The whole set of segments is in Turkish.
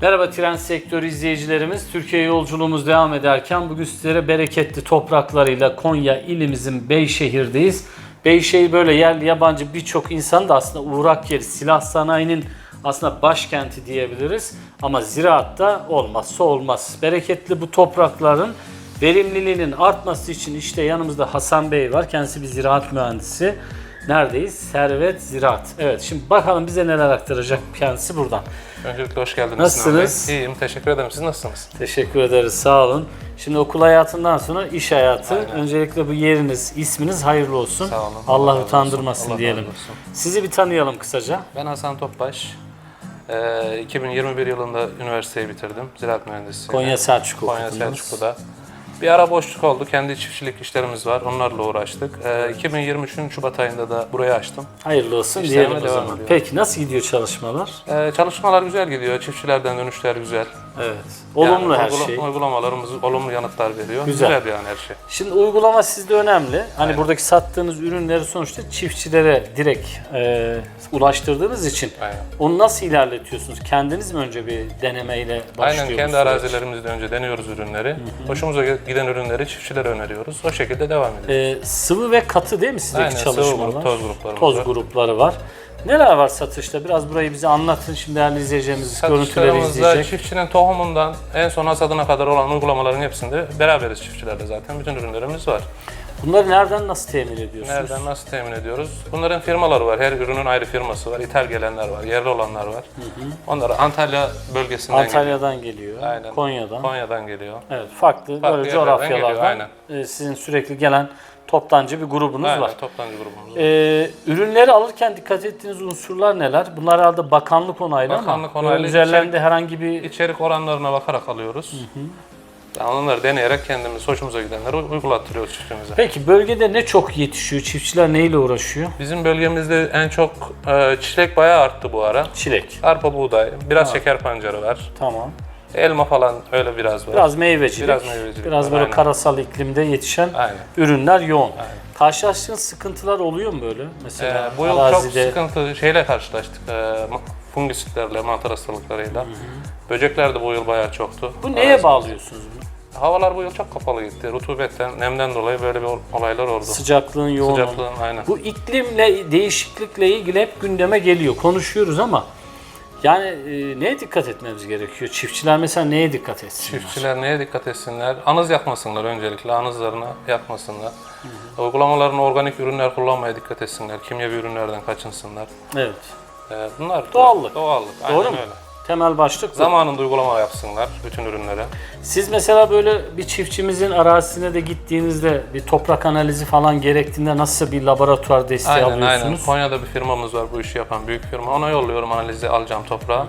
Tren Sektörü izleyicilerimiz, Türkiye yolculuğumuz devam ederken bugün sizlere bereketli topraklarıyla Konya ilimizin Beyşehir'deyiz. Beyşehir böyle yerli yabancı birçok insan da aslında uğrak yeri, silah sanayinin aslında başkenti diyebiliriz. Ama ziraatta olmazsa olmaz. Bereketli bu toprakların verimliliğinin artması için işte yanımızda Hasan Bey var. Kendisi bir ziraat mühendisi. Neredeyiz? Servet Ziraat. Evet şimdi bakalım bize neler aktaracak kendisi buradan. Öncelikle hoş geldiniz Nasılsınız? Sinan Bey. İyiyim, teşekkür ederim. Siz nasılsınız? Teşekkür ederiz, sağ olun. Şimdi okul hayatından sonra iş hayatı. Aynen. Öncelikle bu yeriniz, isminiz hayırlı olsun. Sağ olun. Allah, utandırmasın Allah diyelim. razı olsun. Sizi bir tanıyalım kısaca. Ben Hasan Topbaş. Ee, 2021 yılında üniversiteyi bitirdim. Ziraat mühendisliği. Konya Selçuk Konya okudunuz. Selçuklu'da. Bir ara boşluk oldu. Kendi çiftçilik işlerimiz var. Onlarla uğraştık. Ee, 2023'ün Şubat ayında da burayı açtım. Hayırlı olsun İşlerime diyelim o devam zaman. ediyor. Peki nasıl gidiyor çalışmalar? Ee, çalışmalar güzel gidiyor. Çiftçilerden dönüşler güzel. Evet. Olumlu Yani her uygula- şey. Uygulamalarımız olumlu yanıtlar veriyor. Güzel. Güzel, yani her şey. Şimdi uygulama sizde önemli. Hani Aynen. buradaki sattığınız ürünleri sonuçta çiftçilere direkt e, ulaştırdığınız için Aynen. onu nasıl ilerletiyorsunuz? Kendiniz mi önce bir denemeyle başlıyor Aynen kendi arazilerimizde önce deniyoruz ürünleri. Hoşumuza giden ürünleri çiftçilere öneriyoruz. O şekilde devam ediyoruz. Ee, sıvı ve katı değil mi sizdeki Aynen, sıvı çalışmalar? grup, toz gruplarımız Toz var. grupları var. Neler var satışta? Biraz burayı bize anlatın. Şimdi değerli izleyeceğimiz görüntüleri Satışlarımızda izleyecek. çiftçinin tohumundan en son hasadına kadar olan uygulamaların hepsinde beraberiz çiftçilerle zaten. Bütün ürünlerimiz var. Bunları nereden nasıl temin ediyorsunuz? Nereden nasıl temin ediyoruz? Bunların firmaları var. Her ürünün ayrı firması var. İthal gelenler var, yerli olanlar var. Onları Antalya bölgesinden geliyor. Antalya'dan geliyor, Aynen. Konya'dan. Konya'dan geliyor. Evet, farklı, Farklı böyle yerlerden coğrafyalardan geliyor, e, sizin sürekli gelen toptancı bir grubunuz Aynen, var. toptancı grubumuz var. Ee, ürünleri alırken dikkat ettiğiniz unsurlar neler? Bunlar herhalde bakanlık onaylı Bakanlık ama onaylı, üzerlerinde içerik- herhangi bir İçerik oranlarına bakarak alıyoruz. Yani onları deneyerek kendimiz hoşumuza gidenleri uygulattırıyoruz çiftçimize. Peki bölgede ne çok yetişiyor? Çiftçiler neyle uğraşıyor? Bizim bölgemizde en çok e, çilek bayağı arttı bu ara. Çilek. Arpa buğday, biraz şeker pancarı var. Tamam. Elma falan öyle biraz var. Biraz meyvecilik. Biraz meyvecilik Biraz var, böyle aynen. karasal iklimde yetişen Aynen. ürünler yoğun. Karşılaştığınız sıkıntılar oluyor mu böyle? Ee, Mesela bu yıl arazide çok sıkıntı şeyle karşılaştık. E, ma- fungisitlerle, mantar hastalıklarıyla. Böcekler de bu yıl bayağı çoktu. bu neye Arazi- bağlıyorsunuz bunu? Havalar bu yıl çok kapalı gitti. Rutubetten, nemden dolayı böyle bir olaylar oldu. Sıcaklığın yoğun. Sıcaklığın aynen. Bu iklimle değişiklikle ilgili hep gündeme geliyor. Konuşuyoruz ama yani e, neye dikkat etmemiz gerekiyor? Çiftçiler mesela neye dikkat etsinler? Çiftçiler neye dikkat etsinler? Anız yakmasınlar öncelikle. Anızlarını yakmasınlar. Uygulamalarını organik ürünler kullanmaya dikkat etsinler. Kimyevi ürünlerden kaçınsınlar. Evet. Ee, bunlar Doğallık. Doğallık. Doğru aynen mu? öyle. Temel başlık bu. Zamanında uygulama yapsınlar bütün ürünlere. Siz mesela böyle bir çiftçimizin arazisine de gittiğinizde bir toprak analizi falan gerektiğinde nasıl bir laboratuvar desteği Aynen aynen. alıyorsunuz? Konya'da bir firmamız var bu işi yapan büyük firma. Ona yolluyorum analizi alacağım toprağı.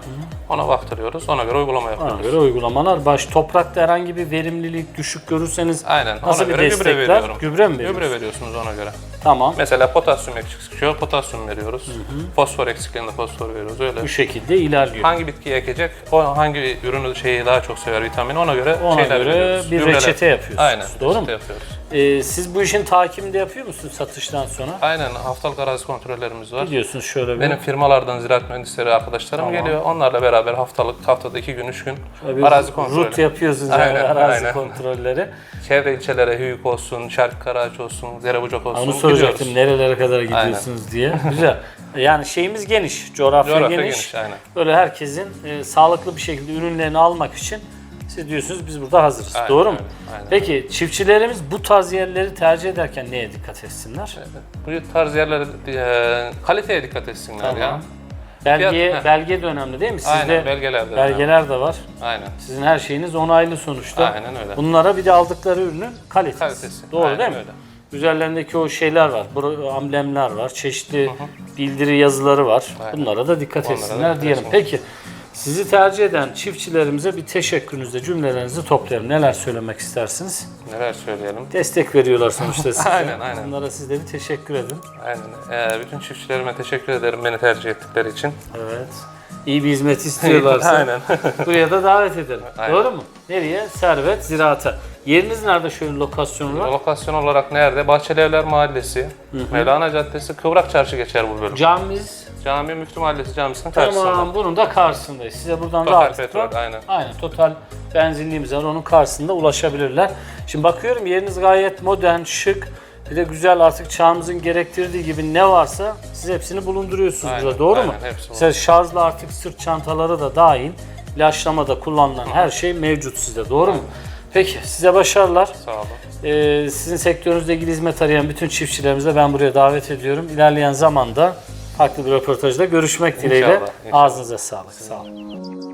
Ona baktırıyoruz. Ona göre uygulama Ona yapıyoruz. göre uygulamalar baş. Toprakta herhangi bir verimlilik düşük görürseniz Aynen. nasıl ona bir göre destekler? gübre veriyorum. Gübre mi veriyorsunuz? Gübre veriyorsunuz ona göre. Tamam. Mesela potasyum eksik çıkıyor, potasyum veriyoruz. Fosfor eksikliğinde fosfor veriyoruz. Öyle. Bu şekilde ilerliyor. Hangi bitkiyi ekecek, o hangi ürünü şeyi daha çok sever vitamini ona göre Ona şeyler göre veriyoruz. bir Gübreler. reçete yapıyorsunuz. Aynen. Doğru reçete mu? yapıyoruz. Ee, siz bu işin takibini de yapıyor musunuz satıştan sonra? Aynen haftalık arazi kontrollerimiz var. Biliyorsunuz şöyle bir, Benim firmalardan ziraat mühendisleri arkadaşlarım Tamam. geliyor. Onlarla beraber haftalık, haftada iki gün, üç gün bir arazi kontrolü. rut yapıyorsunuz yani Aynen, arazi aynen. kontrolleri. Çevre ilçelere Hüyük olsun, Şarkı Karaağaç olsun, Derebucak olsun Onu soracaktım gidiyoruz. nerelere kadar gidiyorsunuz diye. Güzel. Yani şeyimiz geniş, coğrafya, Coğrafya geniş. geniş, aynen. Böyle herkesin e, sağlıklı bir şekilde ürünlerini almak için siz diyorsunuz biz burada hazırız. Aynen, Doğru mu? aynen, aynen. Peki çiftçilerimiz bu tarz yerleri tercih ederken neye dikkat etsinler? Bu tarz yerlere e, kaliteye dikkat etsinler ya. Tamam. Belge, Fiyat- heh. belge de önemli değil mi? Sizde Aynen belgelerde. belgeler de var. Aynen. Sizin her şeyiniz onaylı sonuçta. Aynen öyle. Bunlara bir de aldıkları ürünün kalitesi. Kalitesi. Doğru Aynen değil mi? öyle. Üzerlerindeki o şeyler var, bu amblemler var, çeşitli bildiri yazıları var. Aynen. Bunlara da dikkat Onlara da etsinler dikkat diyelim. Peki sizi tercih eden çiftçilerimize bir teşekkürünüzle cümlelerinizi toplayalım. Neler söylemek istersiniz? Neler söyleyelim? Destek veriyorlar sonuçta size. Aynen, aynen. Onlara siz de bir teşekkür edin. Aynen. Ee, bütün çiftçilerime teşekkür ederim beni tercih ettikleri için. Evet. İyi bir hizmet istiyorlarsa Aynen. buraya da davet edelim. Aynen. Doğru mu? Nereye? Servet, ziraata. Yeriniz nerede şöyle lokasyonu var? Lokasyon olarak nerede? Bahçeli Evler Mahallesi, Mevlana Caddesi, Kıvrak Çarşı geçer bu bölüm. Camimiz Cami Müftü Mahallesi Camisi'nin karşısında. Tamam bunun da karşısındayız. Size buradan Total rahatlıkla petrol, aynen. Aynen total benzinliğimiz var onun karşısında ulaşabilirler. Şimdi bakıyorum yeriniz gayet modern, şık. Bir de güzel artık çağımızın gerektirdiği gibi ne varsa siz hepsini bulunduruyorsunuz Aynen, burada doğru mu? aynen, hepsi var. Mesela şarjlı artık sırt çantaları da dahil. İlaçlamada kullanılan her şey mevcut sizde doğru mu? Peki size başarılar. Sağ olun. Ee, sizin sektörünüzle ilgili hizmet arayan bütün çiftçilerimizi de ben buraya davet ediyorum. İlerleyen zamanda farklı bir röportajda görüşmek dileğiyle. İnşallah, inşallah. Ağzınıza sağlık. Sağ olun.